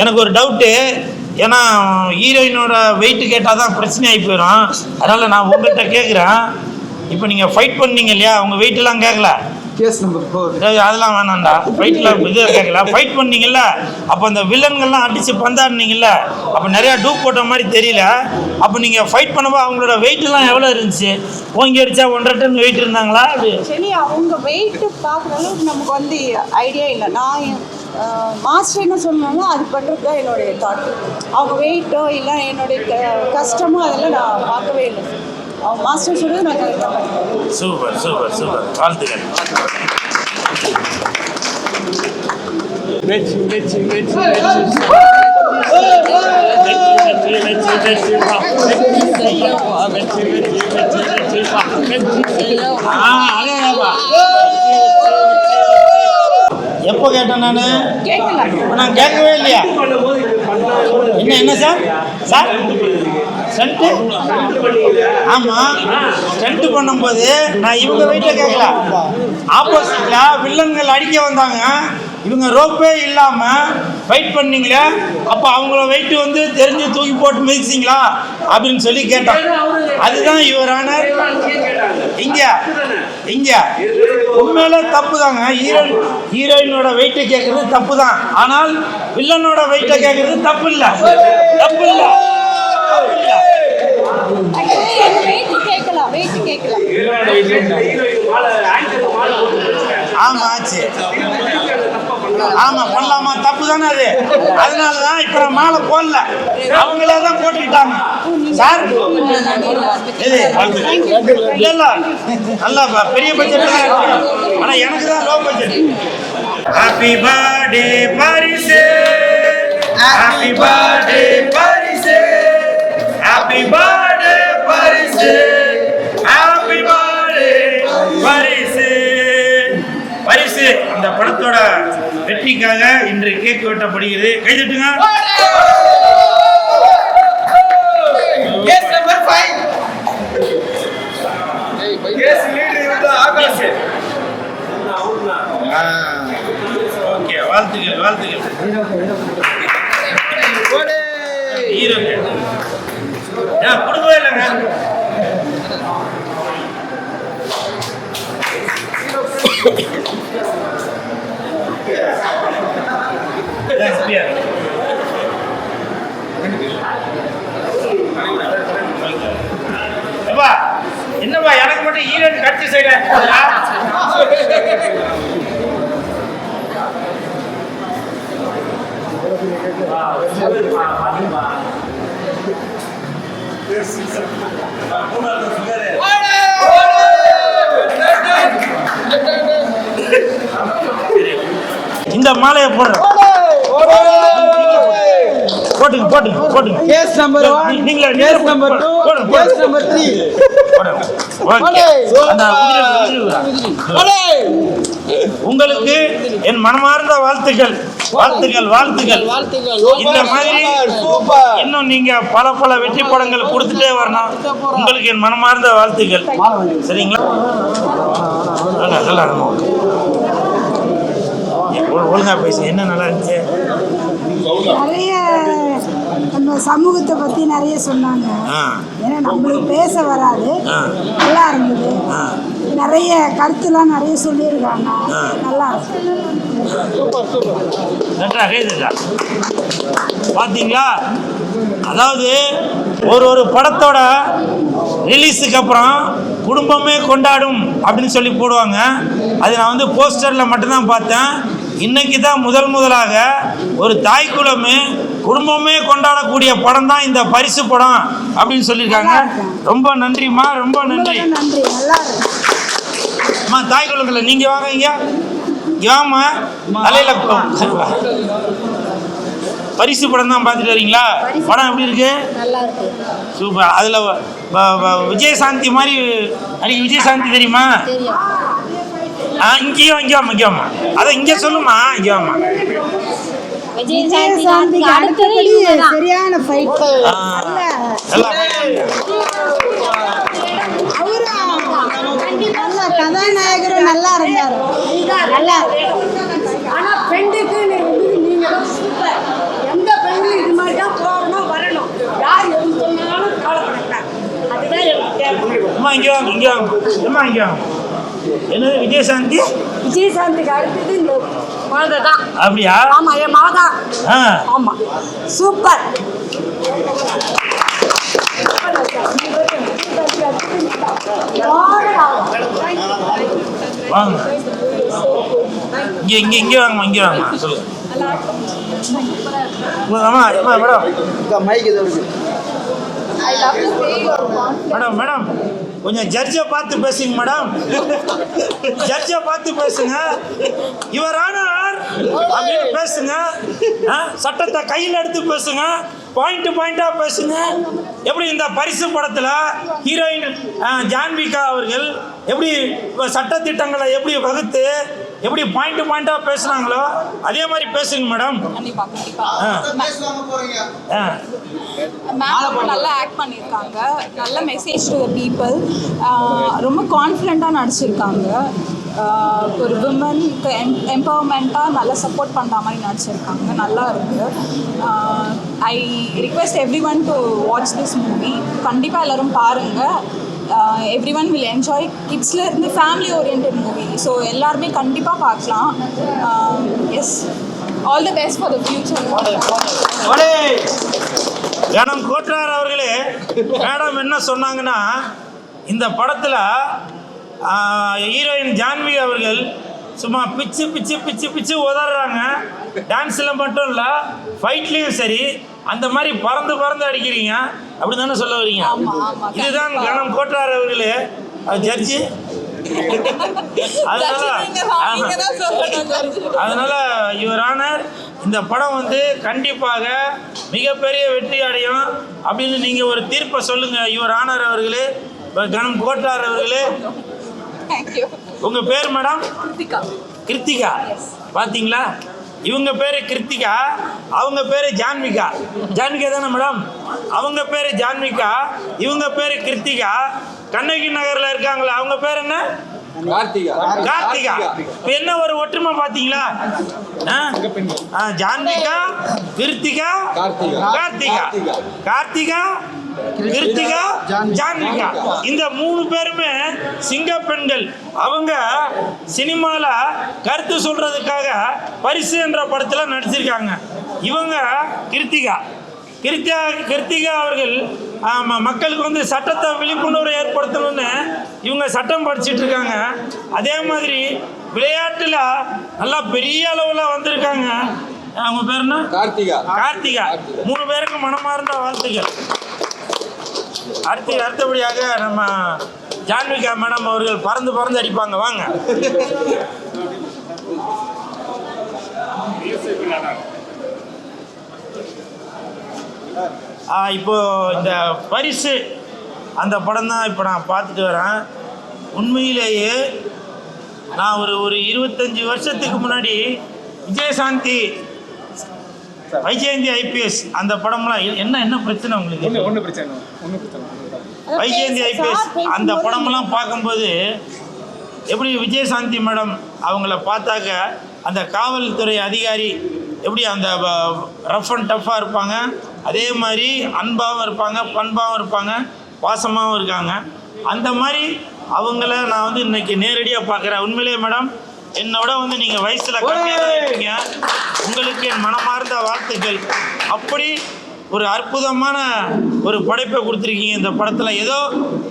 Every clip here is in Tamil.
எனக்கு ஒரு டவுட்டு ஏன்னா ஹீரோயினோட வெயிட் கேட்டால் தான் பிரச்சனை ஆகி போயிடும். அதனால் நான் உங்கள்கிட்ட கேட்குறேன் இப்போ நீங்கள் ஃபைட் பண்ணீங்க இல்லையா? உங்கள் வெயிட்டெல்லாம் கேட்கல கேஸ் நம்பர் ஃபோர் அதெல்லாம் வேணாம்டா. ஃபைட்டில் இது கேட்கல ஃபைட் பண்ணீங்கல்ல. அப்போ அந்த வில்லன்கள்லாம் அடித்து பந்தாடினீங்கல்ல. அப்போ நிறையா டூப் போட்ட மாதிரி தெரியல. அப்போ நீங்கள் ஃபைட் பண்ணப்போ அவங்களோட வெயிட்லாம் எவ்வளோ இருந்துச்சு? ஓங்கி அடிச்சா ஒன்றரை டன் வெயிட் இருந்தாங்களா? அது ஆக்சுவலி அவங்க வெயிட் பார்க்குற அளவுக்கு நமக்கு வந்து ஐடியா இல்லை. நான் மாஸ்டர் என்ன சொன்னாலும் அது பண்ணுறது தான் என்னுடைய தாட் அவங்க வெயிட்டோ இல்லை என்னுடைய க- கஷ்டமோ அதெல்லாம் நான் பார்க்கவே இல்லை. அவங்க மாஸ்டர் சொல்றது நான் கரெக்டாக பண்ணுவேன் சூப்பர் சூப்பர் சூப்பர். வாழ்த்துக்கள். வெச்சு வெச்சு வெச்சு ஆ, அதேதான்ப்பா. எப்போ கேட்டேன் நான்? நான் கேட்கவே இல்லையா? என்ன என்ன சார்? சார்? ஸ்டண்ட்டு ஆமாம் ஸ்டண்ட்டு பண்ணும்போது நான் இவங்க வெயிட்டில் கேட்கல. ஆப்போசிட்டில் வில்லன்கள் அடிக்க வந்தாங்க. இவங்க ரோப்பே இல்லாமல் வெயிட் பண்ணீங்களே அப்போ அவங்கள வெயிட் வந்து தெரிஞ்சு தூக்கி போட்டு மிதிச்சிங்களா அப்படின்னு சொல்லி கேட்டோம் அதுதான் இவரான இங்க இங்க உண்மையில தப்பு தாங்க ஹீரோயின் ஹீரோயினோட வெயிட்டை கேட்கறது தப்பு தான் ஆனால் வில்லனோட வெயிட்டை கேட்கறது தப்பு இல்லை தப்பு இல்லை தப்பு ஆமா ஆச்சு ஆமா பண்ணலாமா தப்பு தானே அது. அதனால தான் இப்போ நான் மாலை போடல. அவங்களே தான் போட்டுக்கிட்டாங்க சார்? இது இல்ல இல்ல நல்லா பெரிய பட்ஜெட் ஆனா எனக்கு தான் low budget happy birthday Parisu happy birthday Parisu happy birthday Parisu வெற்றிக்காக இன்று கேக் வெட்டப்படுகிறது. கைதட்டுங்க case number five case leader இவர்தான் ஆகாஷ். ஓகே வாழ்த்துக்கள் வாழ்த்துக்கள். ஏன் கொடுக்கவே இல்லைங்க. அப்பா, என்னப்பா எனக்கு மட்டும் ஈரன் கட்சி செய்யல இந்த மாலையை போடுறேன். போட்டுங்க போட்டுங்க போட்டுங்க. கேஸ் நம்பர் ஒன் நீங்களே- நீங்களே கேஸ் நம்பர் டூ போடுங்க, போடுங்க. கேஸ் நம்பர் த்ரீ போடுங்க. ஓகே. அந்த உதிரி- உதிரி விழா. உங்களுக்கு என் மனமார்ந்த வாழ்த்துக்கள் வாழ்த்துக்கள் வாழ்த்துக்கள். இந்த மாதிரி இன்னும் நீங்க பல பல வெற்றி படங்கள் கொடுத்துட்டே வரணும். உங்களுக்கு என் மனமார்ந்த வாழ்த்துக்கள். சரிங்களா? நல்லா ஒழுங்கா பேசு. என்ன நல்லா இருந்துச்சு? நிறைய நம்ம சமூகத்தை பற்றி நிறைய சொன்னாங்க. ஏன்னா நம்மளுக்கு பேச வராது. நல்லா இருந்தது. ஆ. நிறைய கருத்துலாம் நிறைய சொல்லியிருக்காங்க. நல்லா நன்றாக இதுதான் பார்த்தீங்களா அதாவது ஒரு ஒரு படத்தோட ரிலீஸுக்கு அப்புறம் குடும்பமே கொண்டாடும் அப்படின்னு சொல்லி போடுவாங்க. அது நான் வந்து போஸ்டரில் மட்டும்தான் பார்த்தேன். இன்னைக்கு தான் முதல் முதலாக ஒரு தாய் குலமே குடும்பமே கொண்டாடக்கூடிய படம் தான் இந்த பரிசு படம் அப்படின்னு சொல்லியிருக்காங்க. ரொம்ப நன்றிம்மா ரொம்ப நன்றி. ரொம்ப நன்றி நல்லா இருக்கு அம்மா தாய் குலங்களை நீங்கள் வாங்க இங்க. வாம்மா. தலையில பரிசு படம் தான் பார்த்துட்டு வரீங்களா? படம் எப்படி இருக்கு? நல்லா இருக்கு சூப்பர். அதில் விஜயசாந்தி மாதிரி அன்னைக்கு விஜயசாந்தி தெரியுமா? ஆ இங்கேயும் இங்கே வாமா இங்கே வாமா அதை இங்கே சொல்லுமா இங்கே விஜயசாந்தி அடுத்தபடி சரியான ஃபைட் நல்ல. கதாநாயகர் நல்லா இருந்தார். நல்லா. ஆனா பெண்ணுக்கு நீங்க சூப்பர் எந்த பெண்களும் இது மாதிரி தான் போகணும் வரணும். யார் எது சொன்னாலும் கவலைப்படக்கூடாது அதுதான் இங்கே விஜயசாந்தி விஜயசாந்திக்கு அடுத்தது குழந்தை தான் அப்படியா? ஆமா என் மகா ஆ. ஆமா. சூப்பர். வாங்க. இங்கே இங்கே இங்கே வாங்கம்மா இங்கே வாங்கம்மா. சொல்லுங்க அம்மா மேடம். Madam madam. கொஞ்சம் ஜட்ஜை பார்த்து பேசுங்க மேடம். ஜட்ஜை பார்த்து பேசுங்க. இவர் ஆனார் அப்படின்னு பேசுங்க. சட்டத்தை கையில் எடுத்து பேசுங்க. பாயிண்ட் பாயிண்டாக பேசுங்க. எப்படி இந்த பரிசு படத்தில் ஹீரோயின் ஜான்விகா அவர்கள் எப்படி சட்டத்திட்டங்களை எப்படி வகுத்து எப்படி பாயிண்ட் பாயிண்டா பேசுனாங்களோ அதே மாதிரி பேசுங்க மேடம் கண்டிப்பா கண்டிப்பா. ஆ. பேசுவாங்க போறீங்க ஆ மேம் நல்லா ஆக்ட் பண்ணியிருக்காங்க. நல்ல மெசேஜ் டு பீப்புள் ரொம்ப கான்ஃபிடெண்ட்டாக நடிச்சிருக்காங்க. ஒரு விமனுக்கு எம் எம்பவர்மெண்ட்டாக நல்லா சப்போர்ட் பண்ணுற மாதிரி நடிச்சிருக்காங்க. நல்லா இருக்கு. I request every one to watch this movie கண்டிப்பாக எல்லோரும் பாருங்கள் எவ்ரி ஒன் வில் என்ஜாய் கிட்ஸ்லேருந்து ஃபேமிலி ஓரியன்ட் மூவி ஸோ எல்லாருமே கண்டிப்பாக பார்க்கலாம். Yes all the best for the future கணம் கோட்டார் அவர்களே மேடம் என்ன சொன்னாங்கன்னா இந்த படத்தில் ஹீரோயின் uh, ஜான்வி அவர்கள் சும்மா பிச்சு பிச்சு பிச்சு பிச்சு உதறாங்க டான்ஸில் மட்டும் இல்லை ஃபைட்லேயும் சரி அந்த மாதிரி பறந்து பறந்து அடிக்கிறீங்க. அப்படி தானே சொல்ல வரீங்க? இதுதான். கணம் கோட்டார் அவர்களே. ஜட்ஜி? அதனால யுவர் ஆனர். இந்த படம் வந்து கண்டிப்பாக மிகப்பெரிய வெற்றி அடையும். அப்படின்னு நீங்க ஒரு தீர்ப்பை சொல்லுங்க யுவர் ஆனர் அவர்களே. கணம் கோட்டார் அவர்களே. உங்க பேர் மேடம்? கிருத்திகா. கிருத்திகா. பாத்தீங்களா? இவங்க பேரு கிருத்திகா அவங்க பேரு ஜான்விகா. ஜான்விகா தானே மேடம் அவங்க பேரு ஜான்விகா இவங்க பேரு கிருத்திகா. கண்ணகி நகர்ல இருக்காங்களா அவங்க பேர் என்ன? கார்த்திகா. கார்த்திகா. இப்ப என்ன ஒரு ஒற்றுமை? ஆ, ஜான்விகா கிருத்திகா. கார்த்திகா. கார்த்திகா கார்த்திகா. ஜான்விகா. இந்த மூணு பேருமே சிங்க பெண்கள். அவங்க சினிமால கருத்து சொல்றதுக்காக பரிசு என்ற படத்துல நடிச்சிருக்காங்க. இவங்க கிருத்திகா. கிருத்திகா கிருத்திகா அவர்கள் ஆமா, மக்களுக்கு வந்து சட்டத்தை விழிப்புணர்வு ஏற்படுத்தணும்னு இவங்க சட்டம் படிச்சிட்டு இருக்காங்க. அதே மாதிரி விளையாட்டுல நல்லா பெரிய அளவுல வந்திருக்காங்க. அவங்க பேர் என்ன? கார்த்திகா. கார்த்திகா. மூணு பேருக்கும் மனமார்ந்த வாழ்த்துக்கள். அடுத்து அடுத்தபடியாக நம்ம ஜான்விகா மேடம் அவர்கள் பறந்து பறந்து அடிப்பாங்க. வாங்க. இப்போ இந்த பரிசு அந்த படம் தான் இப்போ நான் பார்த்துட்டு வரேன். உண்மையிலேயே நான் ஒரு ஒரு இருபத்தஞ்சி வருஷத்துக்கு முன்னாடி விஜயசாந்தி வைஜெயந்தி ஐபிஎஸ் அந்த படம்லாம் என்ன என்ன பிரச்சனை உங்களுக்கு? ஒன்றும் பிரச்சனை ஒன்றும் பிரச்சனை வைஜெயந்தி ஐபிஎஸ் அந்த படமெல்லாம் பார்க்கும்போது எப்படி விஜயசாந்தி மேடம் அவங்கள பார்த்தாக்க அந்த காவல்துறை அதிகாரி எப்படி அந்த ரஃப் அண்ட் டஃப்பாக இருப்பாங்க அதே மாதிரி அன்பாகவும் இருப்பாங்க பண்பாகவும் இருப்பாங்க பாசமாகவும் இருக்காங்க. அந்த மாதிரி அவங்கள நான் வந்து இன்னைக்கு நேரடியாக பார்க்குறேன். உண்மையிலேயே மேடம் என்னோட வந்து நீங்கள் வயசில் கம்மியாக தான் உங்களுக்கு என் மனமார்ந்த வாழ்த்துக்கள். அப்படி ஒரு அற்புதமான ஒரு படைப்பை கொடுத்துருக்கீங்க இந்த படத்தில். ஏதோ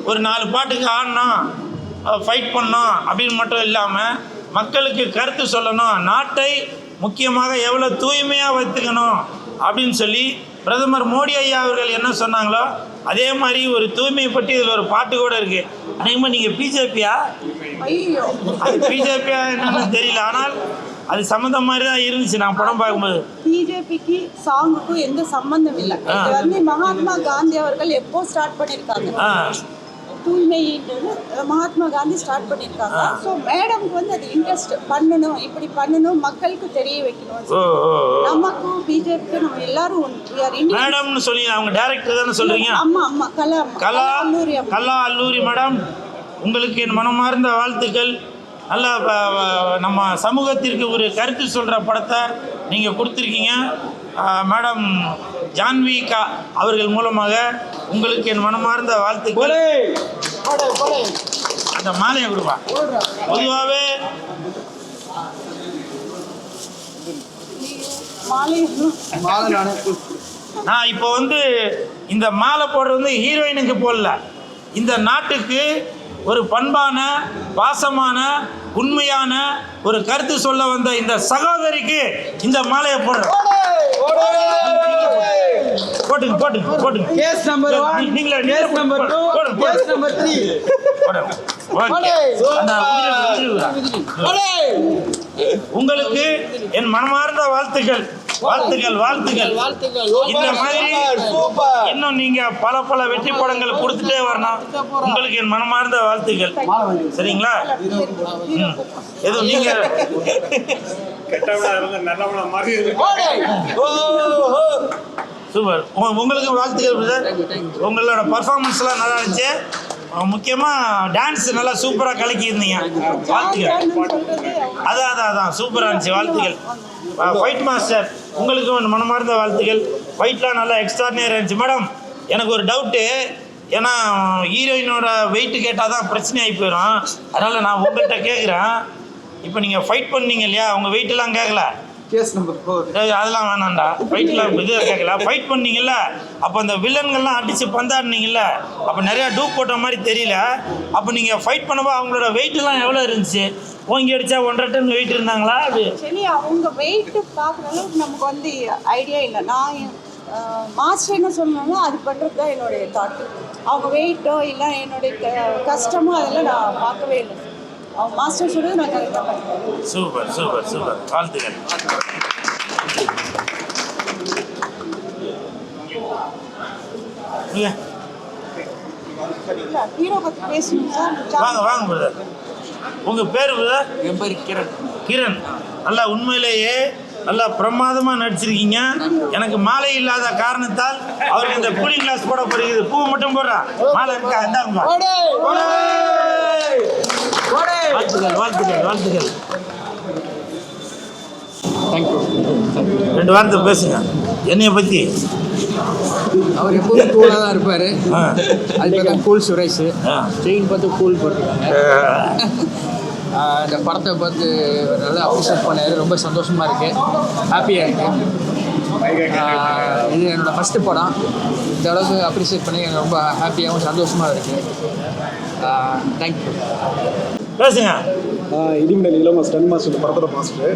ஒரு நாலு பாட்டுக்கு ஆடணும் ஃபைட் பண்ணோம் அப்படின்னு மட்டும் இல்லாமல் மக்களுக்கு கருத்து சொல்லணும். நாட்டை முக்கியமாக எவ்வளோ தூய்மையாக வைத்துக்கணும் அப்படின்னு சொல்லி பிரதமர் மோடி ஐயா அவர்கள் என்ன சொன்னாங்களோ அதே மாதிரி ஒரு தூய்மையை பற்றி இதில் ஒரு பாட்டு கூட இருக்குது அநேகமாக நீங்கள் பிஜேபியா? அது பிஜேபியா என்னன்னு தெரியல. ஆனால் அது சம்மந்த மாதிரி தான் இருந்துச்சு. நான் படம் பார்க்கும்போது. பிஜேபிக்கு சாங்குக்கும் எந்த சம்பந்தம் இல்லை. இது வந்து மகாத்மா காந்தி அவர்கள் எப்போ ஸ்டார்ட் பண்ணியிருக்காங்க தூய்மைன்றது மகாத்மா காந்தி ஸ்டார்ட் பண்ணியிருக்காங்க. ஸோ மேடம்க்கு வந்து அது இன்ட்ரெஸ்ட் பண்ணணும் இப்படி பண்ணணும் மக்களுக்கு தெரிய வைக்கணும். நமக்கும் பிஜேபிக்கு நம்ம எல்லாரும். மேடம்னு சொல்லி அவங்க டேரக்டர் தானே சொல்கிறீங்க அம்மா அம்மா கலா. கலா அம்மா. கலா அல்லூரி மேடம் உங்களுக்கு என் மனமார்ந்த வாழ்த்துக்கள் நல்லா நம்ம சமூகத்திற்கு ஒரு கருத்து சொல்கிற படத்தை நீங்கள் கொடுத்துருக்கீங்க ஆ, மேடம் ஜான்விகா அவர்கள் மூலமாக உங்களுக்கு என் மனமார்ந்த வாழ்த்துக்கள். அந்த மாலையை கொடுப்பா பொதுவாகவே மாலை. மாலை நானே நான் இப்போ வந்து இந்த மாலை போடுறது வந்து ஹீரோயினுக்கு போடல. இந்த நாட்டுக்கு ஒரு பண்பான பாசமான உண்மையான ஒரு கருத்து சொல்ல வந்த இந்த சகோதரிக்கு இந்த மாலையை போடுறேன். போட்டுங்க போட்டுங்க போட்டுங்க. கேஸ் நம்பர் நீங்களே- கேஸ் நம்பர் டூ போடு, போடு. கேஸ் நம்பர் த்ரீ போடுங்க. உங்களுக்கு என் மனமார்ந்த வாழ்த்துக்கள். வாழ்த்துக்கள் வாழ்த்துக்கள். இந்த மாதிரி சூப்பர் இன்னும் நீங்க பல பல வெற்றி படங்கள் கொடுத்துட்டே வரணும். உங்களுக்கு என் மனமார்ந்த வாழ்த்துக்கள். சரிங்களா. எதுவும் நீங்க சூப்பர். உங்க- உங்களுக்கு வாழ்த்துக்கள் பிரதர் உங்களோட பர்ஃபார்மன்ஸ்லாம் நல்லா இருந்துச்சு. அஹ் முக்கியமா டான்ஸ் நல்லா சூப்பரா கலக்கியிருந்தீங்க வாழ்த்துக்கள். அதான் அதான் அதான். சூப்பராக இருந்துச்சு. வாழ்த்துக்கள். ஃபைட் மாஸ்டர் உங்களுக்கும் மனமார்ந்த வாழ்த்துக்கள். ஃபைட்லாம் நல்லா எக்ஸ்ட்ரானியாக இருந்துச்சு. மேடம் எனக்கு ஒரு டவுட்டு ஏன்னா ஹீரோயினோட வெயிட்டு கேட்டால் தான் பிரச்சனை ஆகி போயிடும் அதனால் நான் உங்கள்கிட்ட கேட்குறேன் இப்போ நீங்கள் ஃபைட் பண்ணீங்க இல்லையா? உங்கள் வெயிட்டெல்லாம் கேட்கல கேஸ் நம்பர் ஃபோர் ஏய், அதெல்லாம் வேணாம்டா. ஃபைட்லாம் இது கேட்கல ஃபைட் பண்ணீங்கல்ல. அப்போ அந்த வில்லன்கள்லாம் அடித்து பந்தாடினீங்கல்ல. அப்போ நிறையா டூப் போட்ட மாதிரி தெரியல. அப்போ நீங்கள் ஃபைட் பண்ணப்போ அவங்களோட வெயிட்லாம் எவ்வளோ இருந்துச்சு? ஓங்கி அடித்தா ஒன்றரை டன் வெயிட் இருந்தாங்களா? அது சரி அவங்க வெயிட் பார்க்குற அளவுக்கு நமக்கு வந்து ஐடியா இல்லை. நான் மாஸ்டர் என்ன சொன்னாலும் அது பண்ணுறது தான் என்னுடைய தாட் அவங்க வெயிட்டோ இல்லை என்னுடைய க- கஷ்டமோ அதெல்லாம் நான் பார்க்கவே இல்லை. கரெக்டாக பண்ணுறேன் சூப்பர் சூப்பர் சூப்பர். வாழ்த்துக்கள். ஹீரோ பேசணும் சார். வாங்க வாங்க பிரதர் உங்கள் பேர் பிரதர் என் பேர் கிரண். கிரண். நல்லா உண்மையிலேயே நல்லா பிரமாதமாக நடிச்சிருக்கீங்க. எனக்கு மாலை இல்லாத காரணத்தால் அவருக்கு இந்த கூலிங் கிளாஸ் போட போறது பூ மட்டும் போடுறா. மாலை இருக்கா இந்தாங்க வாழ்த்துக்கள் வாழ்த்துக்கள் வாழ்த்துக்கள். தேங்க்யூ ரெண்டு வாரத்தை பேசுங்க. என்னைய பற்றி அவர் எப்பவுமே கூலாக தான் இருப்பார். அது பார்த்தா கூல் சுரேஷ். செயின் பார்த்து கூல் போட்டிருக்காங்க. இந்த படத்தை பார்த்து நல்லா அப்ரிஷியேட் பண்ணார். ரொம்ப சந்தோஷமாக இருக்குது ஹாப்பியாக இருக்குது இது என்னோட ஃபஸ்ட்டு படம். இந்த அளவுக்கு அப்ரிஷியேட் பண்ணி எனக்கு ரொம்ப ஹாப்பியாகவும் சந்தோஷமாக இருக்குது தேங்க்யூ பேசுங்க. இடிமலை இளம ஸ்டன் மாஸ்டர் படத்தோட மாஸ்டர்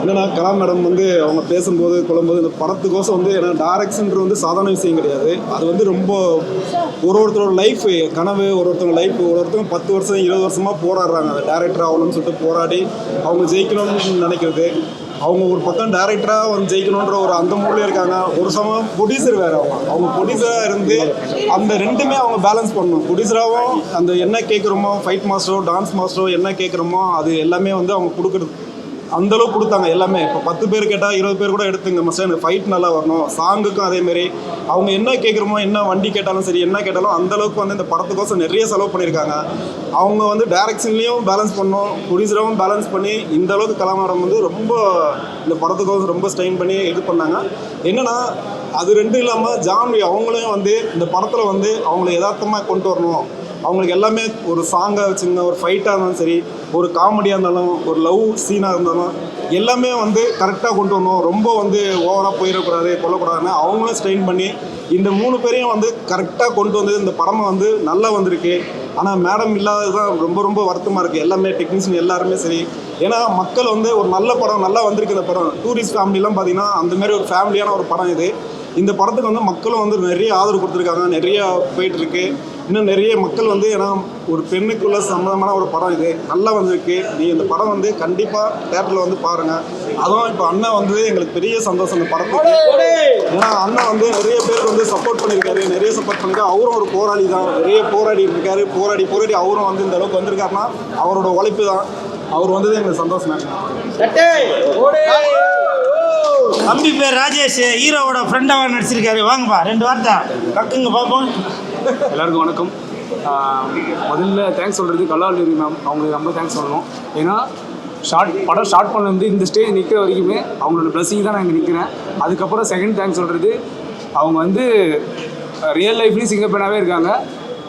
என்னன்னா கலா மேடம் வந்து அவங்க பேசும்போது கொள்ளும்போது இந்த படத்துக்கோசம் வந்து ஏன்னா டைரக்ஷன்றது வந்து சாதாரண விஷயம் கிடையாது. அது வந்து ரொம்ப ஒரு ஒருத்தரோட லைஃப் கனவு ஒரு ஒருத்தவங்க லைஃப் ஒரு ஒருத்தவங்க பத்து வருஷம் இருபது வருஷமாக போராடுறாங்க. அந்த டேரக்டர் ஆகணும்னு சொல்லிட்டு போராடி அவங்க ஜெயிக்கணும்னு நினைக்கிறது. அவங்க ஒரு பக்கம் டேரக்டராக வந்து ஜெயிக்கணுன்ற ஒரு அந்த மூலையில் இருக்காங்க. ஒரு சமயம் ப்ரொடியூசர் வேறு அவங்க. அவங்க ப்ரொடியூசராக இருந்து அந்த ரெண்டுமே அவங்க பேலன்ஸ் பண்ணணும். ப்ரொடியூசராகவும் அந்த என்ன கேட்குறோமோ ஃபைட் மாஸ்டரோ டான்ஸ் மாஸ்டரோ என்ன கேட்குறோமோ அது எல்லாமே வந்து அவங்க கொடுக்குறது. அந்தளவுக்கு கொடுத்தாங்க எல்லாமே. இப்போ பத்து பேர் கேட்டால் இருபது பேர் கூட எடுத்துங்க மஸ்ட் ஃபைட் நல்லா வரணும். சாங்குக்கும் அதேமாரி அவங்க என்ன கேட்குறோமோ என்ன வண்டி கேட்டாலும் சரி என்ன கேட்டாலும் அந்த அளவுக்கு வந்து இந்த படத்துக்கோசம் நிறைய செலவு பண்ணியிருக்காங்க. அவங்க வந்து டைரக்ஷன்லேயும் பேலன்ஸ் பண்ணோம் ப்ரொடியூசராகவும் பேலன்ஸ் பண்ணி இந்த அளவுக்கு கலாமரம் வந்து ரொம்ப இந்த படத்துக்கோசம் ரொம்ப ஸ்ட்ரெயின் பண்ணி இது பண்ணாங்க. என்னென்னா அது ரெண்டும் இல்லாமல் ஜான்வி அவங்களையும் வந்து இந்த படத்தில் வந்து அவங்கள யதார்த்தமாக கொண்டு வரணும். அவங்களுக்கு எல்லாமே ஒரு சாங்காக வச்சுருந்தா ஒரு ஃபைட்டாக இருந்தாலும் சரி ஒரு காமெடியாக இருந்தாலும் ஒரு லவ் சீனாக இருந்தாலும் எல்லாமே வந்து கரெக்டாக கொண்டு வரணும். ரொம்ப வந்து ஓவராக போயிடக்கூடாது கொல்லக்கூடாதுன்னு அவங்களும் ஸ்ட்ரெயின் பண்ணி இந்த மூணு பேரையும் வந்து கரெக்டாக கொண்டு வந்தது இந்த படமாக வந்து நல்லா வந்திருக்கு. ஆனால் மேடம் இல்லாதது தான் ரொம்ப ரொம்ப வருத்தமாக இருக்குது எல்லாமே டெக்னீஷியன் எல்லாருமே சரி. ஏன்னா மக்கள் வந்து ஒரு நல்ல படம் நல்லா வந்திருக்கு இந்த படம். டூரிஸ்ட் ஃபேமிலிலாம் பார்த்தீங்கன்னா அந்த மாதிரி ஒரு ஃபேமிலியான ஒரு படம் இது. இந்த படத்துக்கு வந்து மக்களும் வந்து நிறைய ஆதரவு கொடுத்துருக்காங்க. நிறைய போயிட்டுருக்கு இன்னும் நிறைய மக்கள் வந்து ஏன்னா ஒரு பெண்ணுக்குள்ள சம்மந்தமான ஒரு படம் இது. நல்லா வந்திருக்கு. நீ இந்த படம் வந்து கண்டிப்பாக தேட்டரில் வந்து பாருங்க. அதுவும் இப்போ அண்ணன் வந்து எங்களுக்கு பெரிய சந்தோஷம் இந்த படத்துக்கு. ஏன்னா அண்ணன் வந்து நிறைய பேருக்கு வந்து சப்போர்ட் பண்ணியிருக்காரு நிறைய சப்போர்ட் பண்ணிருக்காரு. அவரும் ஒரு போராளி தான். நிறைய போராடி இருக்காரு. போராடி போராடி அவரும் வந்து இந்த அளவுக்கு வந்திருக்காருன்னா அவரோட உழைப்பு தான். அவர் வந்தது எங்களுக்கு சந்தோஷம். தம்பி பேர் ராஜேஷ். ஹீரோவோட ஃப்ரெண்டாக நடிச்சிருக்காரு. வாங்கப்பா. ரெண்டு வார்த்தை. கக்குங்க பார்ப்போம் எல்லாருக்கும் வணக்கம். முதல்ல தேங்க்ஸ் சொல்கிறது கலாலூரி மேம் அவங்களுக்கு ரொம்ப தேங்க்ஸ் சொல்லணும். ஏன்னா ஷார்ட் படம் ஷார்ட் பண்ணது இந்த ஸ்டேஜ் நிற்கிற வரைக்குமே அவங்களோட பிளஸிங் தான் நான் இங்கே நிற்கிறேன் அதுக்கப்புறம் செகண்ட் தேங்க்ஸ் சொல்கிறது அவங்க வந்து ரியல் லைஃப்லேயும் சிங்கப்பெண்ணாகவே இருக்காங்க.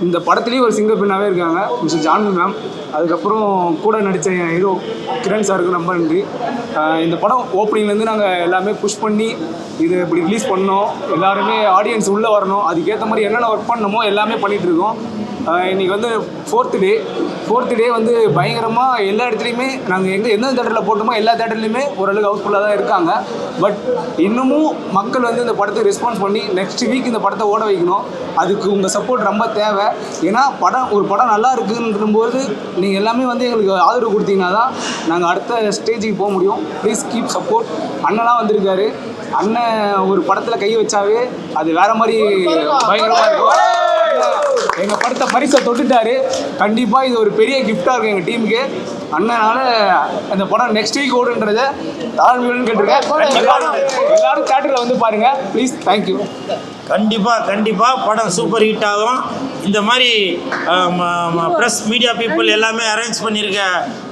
இந்த படத்துலேயும் ஒரு சிங்க பெண்ணாகவே இருக்காங்க. மிஸ்டர் ஜான்வி மேம் அதுக்கப்புறம் கூட நடித்த என் ஹீரோ கிரண் சாருக்கு ரொம்ப நன்றி. இந்த படம் ஓப்பனிங்லேருந்து நாங்கள் எல்லாமே புஷ் பண்ணி இது இப்படி ரிலீஸ் பண்ணோம் எல்லாருமே ஆடியன்ஸ் உள்ளே வரணும் அதுக்கேற்ற மாதிரி என்னென்ன ஒர்க் பண்ணணுமோ எல்லாமே பண்ணிகிட்ருக்கோம் இன்றைக்கி வந்து ஃபோர்த்து டே ஃபோர்த்து டே வந்து பயங்கரமாக எல்லா இடத்துலையுமே நாங்கள் எங்கே எந்தெந்த தேட்டரில் போட்டோமோ எல்லா தேட்டர்லையுமே ஓரளவுக்கு ஹவுஸ்ஃபுல்லாக தான் இருக்காங்க. பட் இன்னமும் மக்கள் வந்து இந்த படத்துக்கு ரெஸ்பான்ஸ் பண்ணி நெக்ஸ்ட் வீக் இந்த படத்தை ஓட வைக்கணும். அதுக்கு உங்கள் சப்போர்ட் ரொம்ப தேவை. ஏன்னா படம் ஒரு படம் நல்லா இருக்குன்றபோது நீங்கள் எல்லாமே வந்து எங்களுக்கு ஆதரவு கொடுத்தீங்கன்னா தான் நாங்கள் அடுத்த ஸ்டேஜுக்கு போக முடியும். ப்ளீஸ் கீப் சப்போர்ட் அண்ணனாக வந்திருக்காரு. அண்ணன் ஒரு படத்தில் கை வச்சாவே அது வேற மாதிரி பயங்கரமாக இருக்கும் எங்கள் படத்தை பரிசை தொட்டுட்டாரு கண்டிப்பாக இது ஒரு பெரிய கிஃப்டாக இருக்கும் எங்கள் டீமுக்கு அண்ணனால அந்த படம் நெக்ஸ்ட் வீக் ஓடுன்றத தாழ்மையுடன் கேட்டிருக்கேன் எல்லாரும் எல்லாரும் தேட்டரில் வந்து பாருங்க ப்ளீஸ் தேங்க்யூ கண்டிப்பாக கண்டிப்பாக படம் சூப்பர் ஹிட் ஆகும் இந்த மாதிரி ப்ரெஸ் மீடியா பீப்புள் எல்லாமே அரேஞ்ச் பண்ணியிருக்க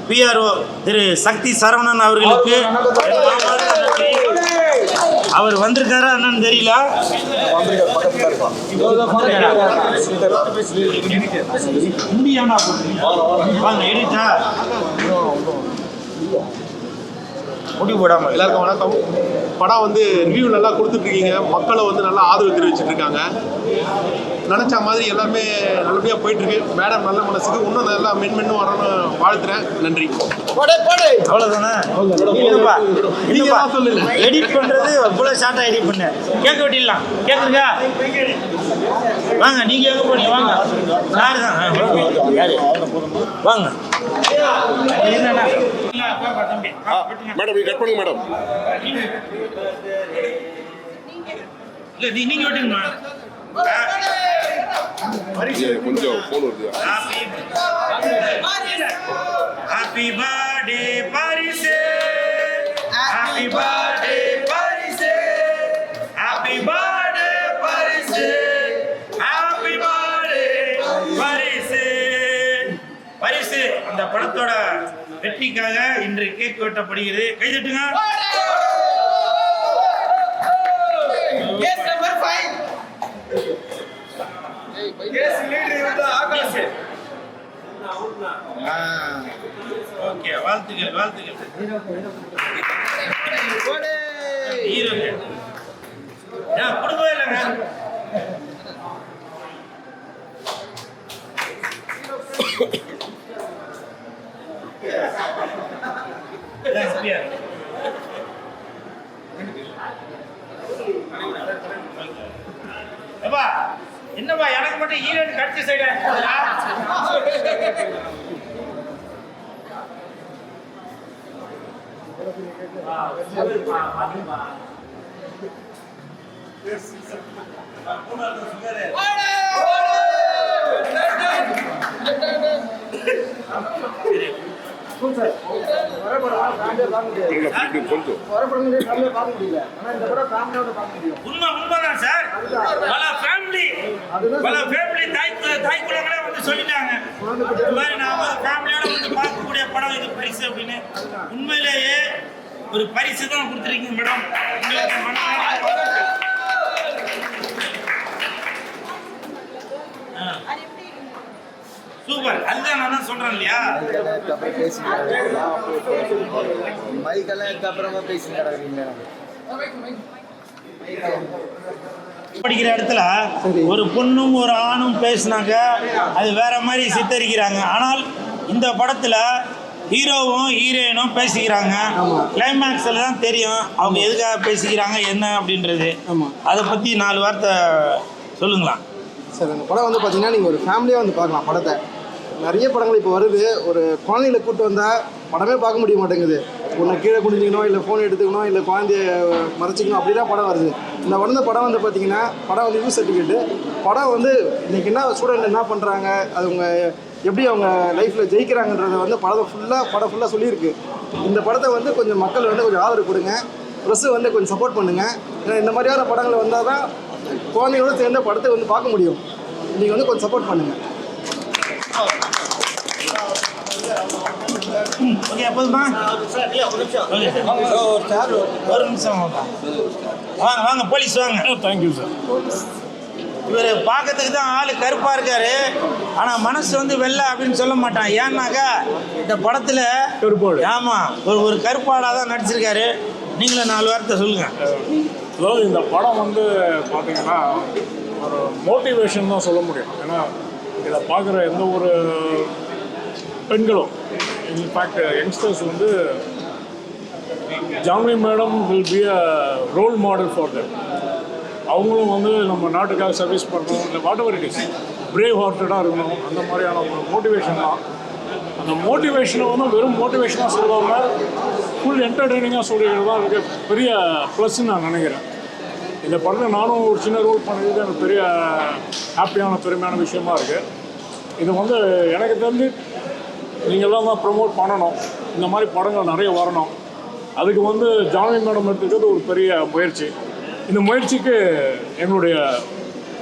பிஆர்ஓ திரு சக்தி சரவணன் அவர்களுக்கு. அவர் வந்திருக்காரா என்னன்னு தெரியல. முடி போடாம. எல்லாருக்கும் வணக்கம். படம் வந்து ரிவ்யூ நல்லா கொடுத்துட்ருக்கீங்க. மக்களை வந்து நல்லா ஆதரவு தெரிவிச்சிட்டு இருக்காங்க நினச்ச மாதிரி எல்லாமே நல்லபடியாக போயிட்டுருக்கு மேடம் நல்ல மனசுக்கு இன்னும் நல்லா மென்மென்னும் வரணும்னு வாழ்த்துறேன். நன்றி. அவ்வளோதானே இல்லைப்பா இல்லைப்பா. எடிட் பண்ணுறது இவ்வளோ ஷார்ட்டாக எடிட் பண்ணு. கேட்க வெட்டிடலாம். கேட்குறீங்க வாங்க நீங்கள் எங்கே போனீங்க வாங்க. யார் தான்? வாங்க. யாரு? வெட்டுங்க. மேடம் நீ கட் பண்ணுங்க மேடம். இல்ல நீ நீங்க வெட்டுங்கம்மா. இது கொஞ்சம் ஃபோன் வருது. Happy birthday Parisu. Happy birthday Parisu. Happy birthday Parisu. Happy birthday Parisu. Parisu அந்த படத்தோட வெற்றிக்காக இன்று கேக் வெட்டப்படுகிறது. கைதட்டுங்க ஓகே வாழ்த்துக்கள் வாழ்த்துக்கள். ஹீரோங்க ஏன் கொடுக்கவே இல்லைங்க. Thanks, என்னவா என்னப்பா எனக்கு மட்டும் ஈரன் கடிச்சு சைடு உண்மை உண்மைதான் சார். பல ஃபேமிலி பல ஃபேமிலி தாய் தாய் குலங்களே வந்து சொல்லிட்டாங்க. இந்த மாதிரி நாம ஃபேமிலியோட வந்து பார்க்கக்கூடிய படம் இது பரிசு அப்படின்னு? உண்மையிலேயே ஒரு பரிசு தான் கொடுத்துருக்கீங்க மேடம். உங்களுக்கு மனதார சூப்பர் அதுதான் நான் சொல்றேன் இல்லையா? படிக்கிற இடத்துல ஒரு பொண்ணும் ஒரு ஆணும் பேசினாங்க அது வேற மாதிரி சித்தரிக்கிறாங்க. ஆனால் இந்த படத்துல ஹீரோவும் ஹீரோயினும் பேசிக்கிறாங்க. கிளைமேக்ஸில் தான் தெரியும் அவங்க எதுக்காக பேசிக்கிறாங்க என்ன அப்படின்றது. அதை பற்றி நாலு வார்த்தை சொல்லுங்களா சார் இந்த படம் வந்து பார்த்தீங்கன்னா நீங்கள் ஒரு ஃபேமிலியாக வந்து பார்க்கலாம் படத்தை. நிறைய படங்கள் இப்போ வருது. ஒரு குழந்தைகளை கூப்பிட்டு வந்தால் படமே பார்க்க முடிய மாட்டேங்குது. ஒன்று கீழே குடிஞ்சிக்கணும் இல்லை ஃபோன் எடுத்துக்கணும் இல்லை குழந்தைய மறைச்சிக்கணும் அப்படி தான் படம் வருது. இந்த வந்த படம் வந்து பார்த்தீங்கன்னா படம் வந்து யூஸ் சர்டிஃபிகேட்டு படம் வந்து இன்றைக்கி என்ன ஸ்டூடெண்ட் என்ன பண்ணுறாங்க அது அவங்க எப்படி அவங்க லைஃப்பில் ஜெயிக்கிறாங்கன்றத வந்து படம் ஃபுல்லாக படம் ஃபுல்லாக சொல்லியிருக்கு. இந்த படத்தை வந்து கொஞ்சம் மக்கள் வந்து கொஞ்சம் ஆதரவு கொடுங்க. ப்ரெஸ்ஸு வந்து கொஞ்சம் சப்போர்ட் பண்ணுங்கள் ஏன்னா இந்த மாதிரியான படங்கள் வந்தால் தான் குழந்தைங்களோட சேர்ந்த படத்தை வந்து பார்க்க முடியும். நீங்கள் வந்து கொஞ்சம் சப்போர்ட் பண்ணுங்கள் ஓகே போதுமா? ஒரு நிமிஷம் வாங்க. வாங்க போலீஸ் வாங்க. தேங்க்யூ சார் இவர் பார்க்கறதுக்கு தான் ஆள் கருப்பாக இருக்காரு. ஆனால் மனசு வந்து வெள்ளை அப்படின்னு சொல்ல மாட்டான். ஏன்னாக்கா இந்த படத்தில் கருப்பாடு. ஆமாம் ஒரு ஒரு கருப்பாடாக தான் நடிச்சிருக்காரு. நீங்களும் நாலு வார்த்தை சொல்லுங்கள் அதாவது இந்த படம் வந்து பார்த்தீங்கன்னா ஒரு மோட்டிவேஷன் தான் சொல்ல முடியும். ஏன்னா இதை பார்க்குற எந்த ஒரு பெண்களும். இன்ஃபேக்ட் யங்ஸ்டர்ஸ் uh, வந்து Janhvi madam will be a role model for them அவங்களும் வந்து நம்ம நாட்டுக்காக சர்வீஸ் பண்ணணும் இல்லை whatever it is brave ஹார்ட்டடாக இருக்கணும் அந்த மாதிரியான ஒரு மோட்டிவேஷன் தான். அந்த மோட்டிவேஷனை வந்து வெறும் மோட்டிவேஷனாக சொல்லாமல் ஃபுல் என்டர்டெய்னிங்காக சொல்லிக்கிறது தான் எனக்கு பெரிய ப்ளஸ்ன்னு நான் நினைக்கிறேன். இந்த படத்தில் நானும் ஒரு சின்ன ரோல் பண்ணியது எனக்கு பெரிய ஹாப்பியான பெருமையான விஷயமா இருக்குது இது வந்து எனக்கு தெரிஞ்சு நீங்கள்லாம் தான் ப்ரமோட் பண்ணணும். இந்த மாதிரி படங்கள் நிறைய வரணும். அதுக்கு வந்து ஜானகி மேடம் எடுத்துக்கிறது ஒரு பெரிய முயற்சி. இந்த முயற்சிக்கு எங்களுடைய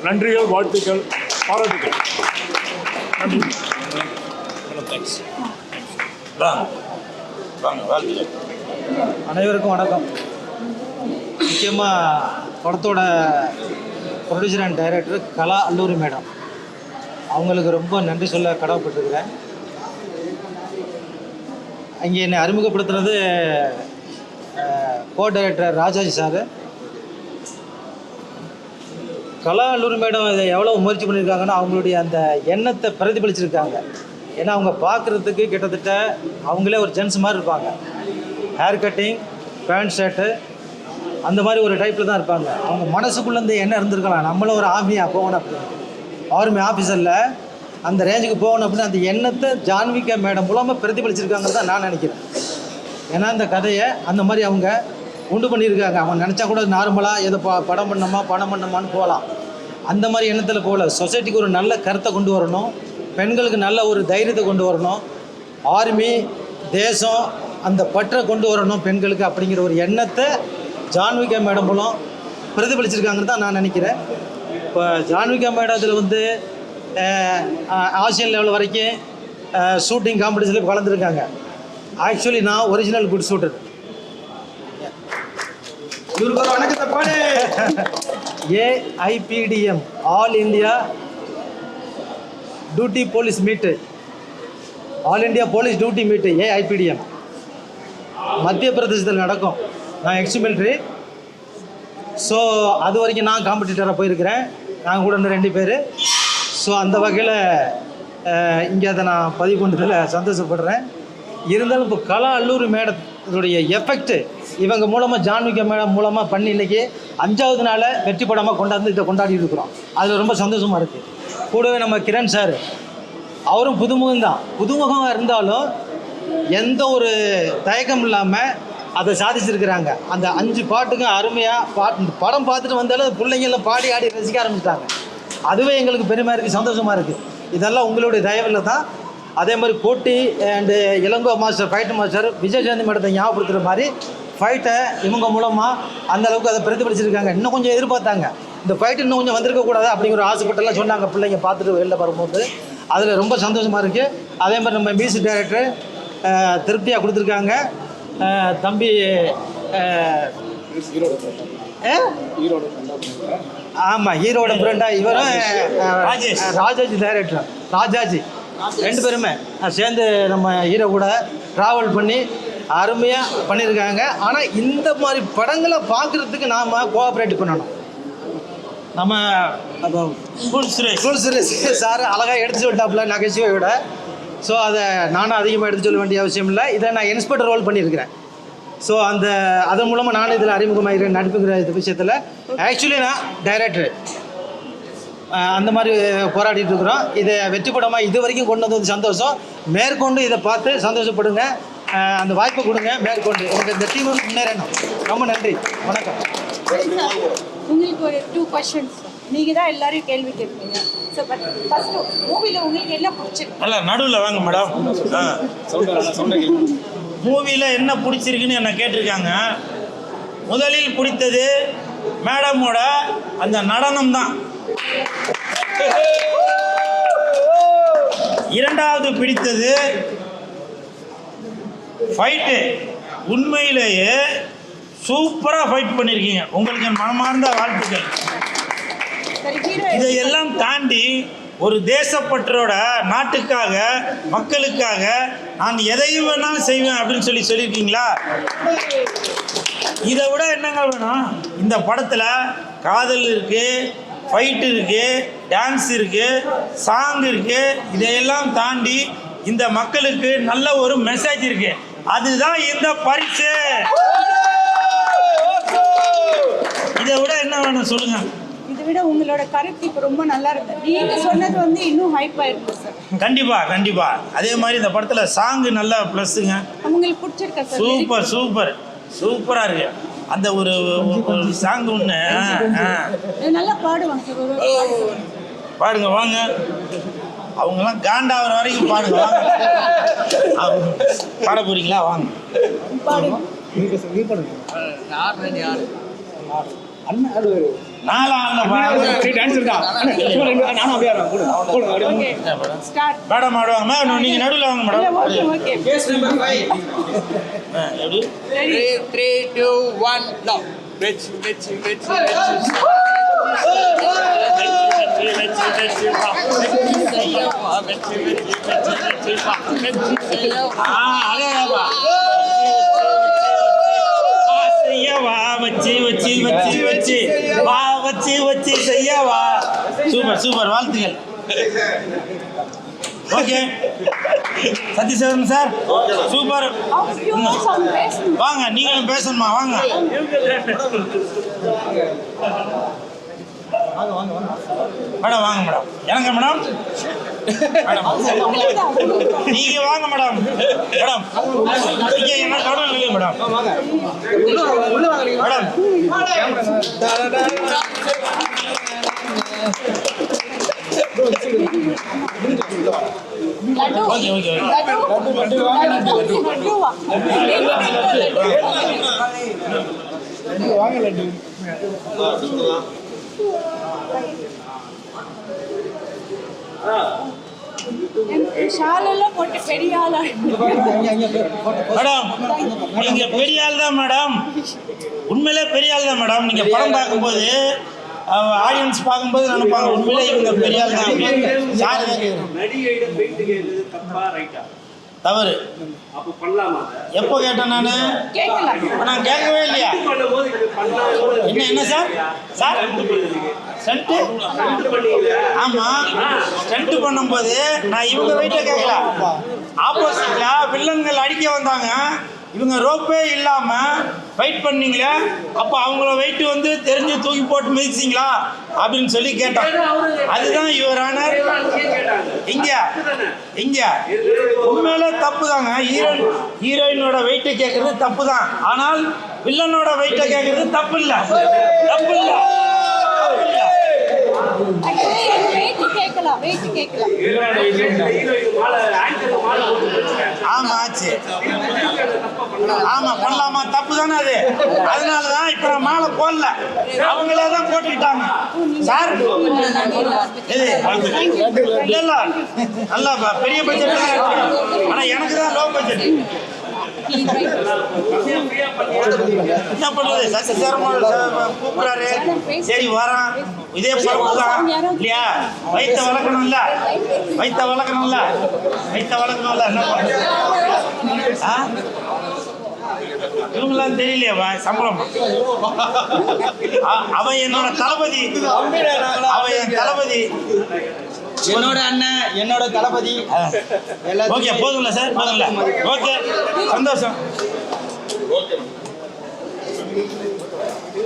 நன்றிகள் வாழ்த்துக்கள் பாராட்டுகள் நன்றி. தேங்க்ஸ் வாங்க. வாங்க வாழ்த்துக்கள். அனைவருக்கும் வணக்கம். முக்கியமாக படத்தோட producer and director Kala Alluri madam. அவங்களுக்கு ரொம்ப நன்றி சொல்ல கடமைப்பட்டிருக்கிறேன். அங்கே என்னை அறிமுகப்படுத்துனது co director Rajaji sir. Kala madam இதை எவ்வளோ முயற்சி பண்ணியிருக்காங்கன்னா அவங்களுடைய அந்த எண்ணத்தை பிரதிபலிச்சிருக்காங்க. ஏன்னா அவங்க பார்க்குறதுக்கு கிட்டத்தட்ட அவங்களே ஒரு ஜென்ஸ் மாதிரி இருப்பாங்க. ஹேர் கட்டிங் பேண்ட் ஷர்ட்டு அந்த மாதிரி ஒரு டைப்பில் தான் இருப்பாங்க. அவங்க மனசுக்குள்ளேருந்து என்ன இருந்திருக்கலாம். நம்மளும் ஒரு ஆர்மியாக போகணும் ஆர்மி ஆஃபீஸரில் அந்த ரேஞ்சுக்கு போகணும் அப்படின்னு அந்த எண்ணத்தை ஜான்விகா மேடம் மூலமாக பிரதிபலிச்சிருக்காங்கன்னு தான் நான் நினைக்கிறேன். ஏன்னா அந்த கதையை அந்த மாதிரி அவங்க உண்டு பண்ணியிருக்காங்க. அவங்க நினச்சா கூட நார்மலாக எதை ப படம் பண்ணோமா படம் பண்ணோமான்னு போகலாம். அந்த மாதிரி எண்ணத்தில் போகல. சொசைட்டிக்கு ஒரு நல்ல கருத்தை கொண்டு வரணும். பெண்களுக்கு நல்ல ஒரு தைரியத்தை கொண்டு வரணும். ஆர்மி தேசம் அந்த பற்றை கொண்டு வரணும் பெண்களுக்கு அப்படிங்கிற ஒரு எண்ணத்தை ஜான்விகா மேடம் மூலம் பிரதிபலிச்சிருக்காங்கன்னு தான் நான் நினைக்கிறேன். இப்போ ஜான்விகா மேடம் இதில் வந்து ஆசியன் லெவல் வரைக்கும் ஷூட்டிங் காம்படிஷனில் கலந்துருக்காங்க. ஆக்சுவலி நான் original good shooter AIPDM all India duty police meet all India police duty meet AIPDM மத்திய பிரதேசத்தில் நடக்கும். நான் எக்ஸ் மிலிட்ரி ஸோ அது வரைக்கும் நான் காம்படிட்டராக போயிருக்கிறேன். நான் கூட ரெண்டு பேர். ஸோ அந்த வகையில் இங்கே அதை நான் பதிவு பண்ணுறதில் சந்தோஷப்படுறேன். இருந்தாலும் இப்போ கலா அல்லூர் மேடத்துடைய எஃபெக்ட் இவங்க மூலமாக ஜான்விக மேடம் மூலமாக பண்ணி இன்றைக்கி அஞ்சாவது நாளை வெற்றி படமாக கொண்டாந்து இதை கொண்டாடி இருக்கிறோம். அதில் ரொம்ப சந்தோஷமாக இருக்குது கூடவே நம்ம கிரண் சார் அவரும் புதுமுகம் தான். புதுமுகமாக இருந்தாலும் எந்த ஒரு தயக்கம் இல்லாமல் அதை சாதிச்சிருக்கிறாங்க. அந்த அஞ்சு பாட்டுக்கும் அருமையாக பாட் இந்த படம் பார்த்துட்டு வந்தாலும் பிள்ளைங்க பாடி ஆடி ரசிக்க ஆரம்பிச்சிட்டாங்க. அதுவே எங்களுக்கு பெருமையாக இருக்குது சந்தோஷமாக இருக்குது இதெல்லாம் உங்களுடைய தயவில் தான். அதே மாதிரி போட்டி and Ilango master fight master Vijayashanti மேடத்தை ஞாபகப்படுத்துகிற மாதிரி ஃபைட்டை இவங்க மூலமாக அந்த அளவுக்கு அதை பிரதிபலிச்சிருக்காங்க. இன்னும் கொஞ்சம் எதிர்பார்த்தாங்க. இந்த ஃபைட் இன்னும் கொஞ்சம் வந்திருக்கக்கூடாது அப்படிங்கிற ஆசைப்பட்டெல்லாம் சொன்னாங்க. பிள்ளைங்க பார்த்துட்டு வெளில வரும்போது. அதில் ரொம்ப சந்தோஷமாக இருக்குது அதே மாதிரி நம்ம மியூசிக் டைரக்டர் திருப்தியாக கொடுத்துருக்காங்க. தம்பி ஆமாம் ஹீரோட ஃப்ரெண்டா இவரும். ராஜாஜி டைரக்டர் ராஜாஜி. ரெண்டு பேருமே. சேர்ந்து நம்ம ஹீரோ கூட ட்ராவல் பண்ணி அருமையாக பண்ணியிருக்காங்க ஆனால் இந்த மாதிரி படங்களை பார்க்குறதுக்கு நாம் கோஆப்ரேட் பண்ணணும். நம்ம சார் அழகாக எடுத்து சொல்லிட்டாப்புல நகைச்சுவையோட. ஸோ அதை நானும் அதிகமாக எடுத்து சொல்ல வேண்டிய அவசியம் இல்லை. இதை நான் இன்ஸ்பெக்டர் ரோல் பண்ணியிருக்கிறேன். ஸோ அந்த அதன் மூலமாக நானும் இதில் அறிமுகமாகிறேன் நடிப்புங்கிற இந்த விஷயத்தில். ஆக்சுவலி நான் டைரக்டர் அந்த மாதிரி போராடிட்டு இருக்கிறோம். இதை வெற்றி படமாக இது வரைக்கும் கொண்டு வந்தது சந்தோஷம். மேற்கொண்டு இதை பார்த்து சந்தோஷப்படுங்க. அந்த வாய்ப்பை கொடுங்க மேற்கொண்டு. எனக்கு இந்த டீம் முன்னேறணும். ரொம்ப நன்றி. வணக்கம். உங்களுக்கு ஒரு டூ கொஷின்ஸ் நீங்கள் தான் எல்லாரையும் கேள்வி கேட்பீங்க. உங்களுக்கு நடுவில் வாங்க மேடம் ஆ. மூவியில் என்ன பிடிச்சிருக்குன்னு என்ன கேட்டிருக்காங்க. முதலில் பிடித்தது மேடமோட அந்த நடனம் தான் இரண்டாவது பிடித்தது ஃபைட்டு உண்மையிலேயே சூப்பராக ஃபைட் பண்ணியிருக்கீங்க உங்களுக்கு என் மனமார்ந்த வாழ்த்துக்கள். இதையெல்லாம் தாண்டி ஒரு தேசப்பற்றோட நாட்டுக்காக மக்களுக்காக நான் எதையும் வேணாலும் செய்வேன் அப்படின்னு சொல்லி சொல்லியிருக்கீங்களா? இதை விட என்னங்க வேணும்? இந்த படத்தில் காதல் இருக்கு ஃபைட் இருக்கு டான்ஸ் இருக்கு சாங் இருக்கு இதையெல்லாம் தாண்டி இந்த மக்களுக்கு நல்ல ஒரு மெசேஜ் இருக்கு. அதுதான் இந்த பரிசு. இதை விட என்ன வேணும் சொல்லுங்க. விட உங்களோட கருத்து இப்போ ரொம்ப நல்லா இருக்கு. நீங்க சொன்னது வந்து இன்னும் ஹைப் ஆயிருக்கு சார் கண்டிப்பா கண்டிப்பா. அதே மாதிரி இந்த படத்துல சாங் நல்ல ப்ளஸ்ஸுங்க உங்களுக்கு பிடிச்சிருக்கா சார் சூப்பர் சூப்பர் சூப்பரா இருக்கு. அந்த ஒரு ஒரு சாங் ஒன்று நல்லா பாடுவாங்க சார் பாடுங்க வாங்க. அவங்கெல்லாம் காண்டாகிற வரைக்கும் பாடுங்க வாங்க. பாட போறீங்களா? வாங்க. பாடுங்க. யார் யார் ஆடுறேன். போடுங்க, அப்படியே ஓகே ஸ்டார்ட் மேடம் ஆடுவாங்க மேடம் நீங்க நடுவில் வாங்க okay madam three two one வெச்சு வெச்சு வெச்சு வெச்சு வச்சு வச்சு வச்சு வச்சு வா வச்சு வச்சு செய்யவா? சூப்பர் சூப்பர் வாழ்த்துக்கள். ஓகே. Satheeswaran sir super. வாங்க நீங்களும் பேசணுமா? வாங்க. நீங்களும் பேசணுமா வாங்க. மேடம் வாங்க மேடம். எனக்கு மேடம். மேடம் நீங்க வாங்க மேடம். மேடம் நீங்க என்ன கவனம் இல்லை madam. Madam. Laddu. Okay okay okay. Laddu. Madam நீங்க பெரிய ஆள் தான் மேடம் உண்மையிலே பெரிய ஆள் தான் மேடம். நீங்க படம் பார்க்கும்போது ஆடியன்ஸ் பார்க்கும்போது நினைப்பாங்க உண்மையிலே இவங்க பெரிய ஆள் தான். யாரு தவறு. எப்போ கேட்டேன் நான்? நான் கேட்கவே இல்லையா? என்ன என்ன சார்? சார்? ஸ்டண்ட்டு? ஆமா. ஸ்டண்ட் பண்ணும்போது நான் இவங்க வெயிட்ட கேட்கல. ஆப்போசிட்ல வில்லன்கள் அடிக்க வந்தாங்க. இவங்க ரோப்பே இல்லாமல் வெயிட் பண்ணீங்களே அப்போ அவங்கள வெயிட் வந்து தெரிஞ்சு தூக்கி போட்டு மிதிச்சிங்களா? அப்படின்னு சொல்லி கேட்டான் அதுதான் இவரான இங்க இங்க. உண்மையில தப்பு தாங்க ஹீரோயின் ஹீரோயினோட வெயிட்டை கேட்கறது தப்பு தான் ஆனால் வில்லனோட வெயிட்டை கேட்கறது தப்பு இல்லை தப்பு இல்லை கேட்கலாம் வெயிட் கேட்கலாம். ஆமா ஆச்சு. ஆமா பண்ணலாமா? தப்பு தானே அது. அதனால தான் இப்ப நான் மாலை போடல. அவங்களே தான் போட்டுக்கிட்டாங்க. சார்? இல்ல இல்ல நல்லா பெரிய பட்ஜெட் ஆனா எனக்கு தான் லோ பட்ஜெட் என்ன பண்றது சசி சார் கூப்பிடுறாரு. சரி வரான் இதே பழப்பு தான் இல்லையா? வயிற்ற வளர்க்கணும்ல? வயிற்ற வளர்க்கணும்ல? வயிற்ற வளர்க்கணும்ல? என்ன இவங்களாம் தெரியலையாவா சம்பளம். அவன் என்னோட தளபதி. அவன் என் தளபதி. என்னோட அண்ணன் என்னோட தளபதி. ஓகே போதும்ல சார்? போதும்ல. ஓகே. சந்தோஷம்.